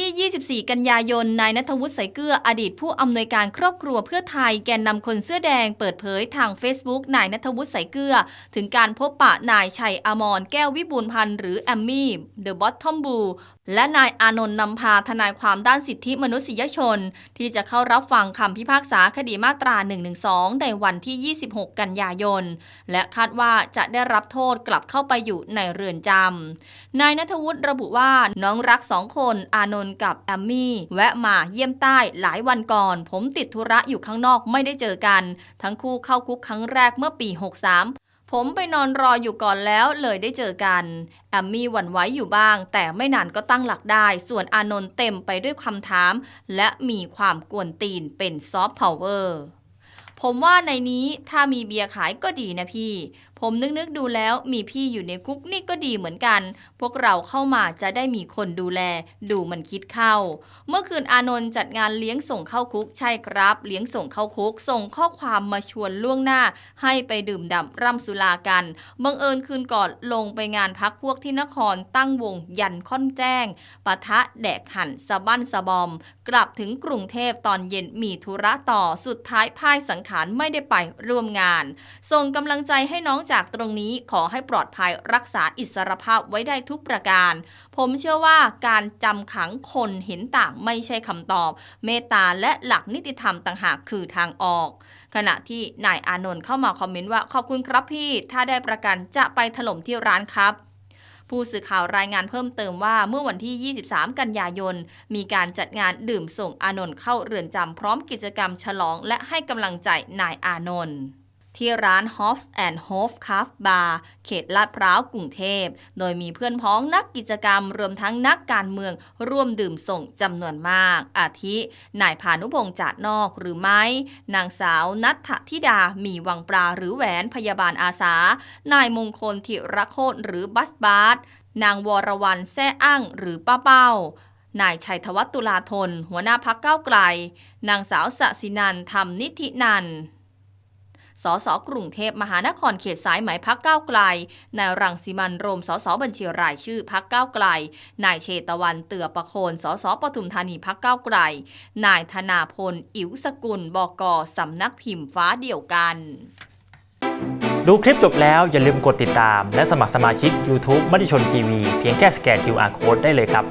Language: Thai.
ที่ 24 กันยายน นายนัทวุฒิสายเกลืออดีตผู้อำนวยการครอบครัวเพื่อไทยแกนนำคนเสื้อแดงเปิดเผยทาง Facebook นายนัทวุฒิสายเกลือ ถึงการพบปะนายชัยอมรแก้ววิบูลพันธ์หรือแอมมี่เดอะบอททอมบู และนายอานนท์นำพาทนายความด้านสิทธิมนุษยชน ที่จะเข้ารับฟังคำพิพากษาคดีมาตรา 112 ในวันที่ 26 กันยายน และคาดว่าจะได้รับโทษกลับเข้าไปอยู่ในเรือนจำนายนัทวุฒิระบุว่าน้องรักสองคนอานนท์กับแอมมี่ แวะมาเยี่ยมใต้หลายวันก่อน ผมติดธุระอยู่ข้างนอกไม่ได้เจอกัน ทั้งคู่เข้าคุกครั้งแรกเมื่อปี 63 ผมไปนอนรออยู่ก่อนแล้วเลยได้เจอกันแอมมี่หวั่นไหวอยู่บ้าง แต่ไม่นานก็ตั้งหลักได้ ส่วนอานนท์เต็มไปด้วยคำถาม และมีความกวนตีนเป็นซอฟต์พาวเวอร์ผมว่าในนี้ถ้ามีเบียร์ขายก็ดีนะพี่ ผมนึกๆดูแล้วมีพี่อยู่ในคุกนี่ก็ดีเหมือนกัน พวกเราเข้ามาจะได้มีคนดูแล ดูมันคิดเข้า เมื่อคืนอานนท์จัดงานเลี้ยงส่งเข้าคุกใช่ครับ เลี้ยงส่งเข้าคุก ส่งข้อความมาชวนล่วงหน้า ให้ไปดื่มด่ำร่ำสุรากันบังเอิญคืนก่อนลงไปงานพักพวกที่นครตั้งวงยันค่อนแจ้งปะทะแดกหันสะบั้นสะบอม กลับถึงกรุงเทพตอนเย็นมีธุระต่อสุดท้ายพ่ายสังขารไม่ได้ไปร่วมงาน ส่งกำลังใจให้น้องจากตรงนี้ขอให้ปลอดภัยรักษาอิสรภาพไว้ได้ทุกประการ ผมเชื่อว่าการจำขังคนเห็นต่างไม่ใช่คำตอบ เมตตาและหลักนิติธรรมต่างหากคือทางออก ขณะที่นายอานนท์เข้ามาคอมเมนต์ว่าขอบคุณครับพี่ ถ้าได้ประกันจะไปถล่มที่ร้านครับผู้สื่อข่าวรายงานเพิ่มเติมว่าเมื่อวันที่ 23 กันยายน มีการจัดงานดื่มส่งอานนท์เข้าเรือนจำพร้อมกิจกรรมฉลองและให้กำลังใจนายอานนท์ ที่ร้าน Hof and Hof Cafe Bar เขตลาดพร้าวกรุงเทพ โดยมีเพื่อนพ้องนักกิจกรรม รวมทั้งนักการเมือง ร่วมดื่มส่งจำนวนมาก อาทิ นายพานุพงษ์จาดนอกหรือไม่ นางสาวนัทธธิดา มีวังปลาหรือแหวนพยาบาลอาสา นายมงคลธิรโคตหรือบัสบาสนางวรวรรณแซ่อั้งหรือป้าเป้านายชัยธวัฒน์ตุลาธน หัวหน้าพักเก้าไกล นางสาวสศินันท์ธรรมนิธินันท์ สสกรุงเทพมหานครเขตสายไหมพักก้าวไกล นายรังสิมันโรมสสบัญชีรายชื่อพักก้าวไกล นายเชตวันเตือประโคนสสปทุมธานีพักก้าวไกล นายธนาพล อิ๋วสกุล บกสำนักพิมพ์ฟ้าเดียวกัน ดูคลิปจบแล้วอย่าลืมกดติดตาม และสมัครสมาชิก YouTube มติชนทีวีเพียงแค่สแกน QR Code ได้เลยครับ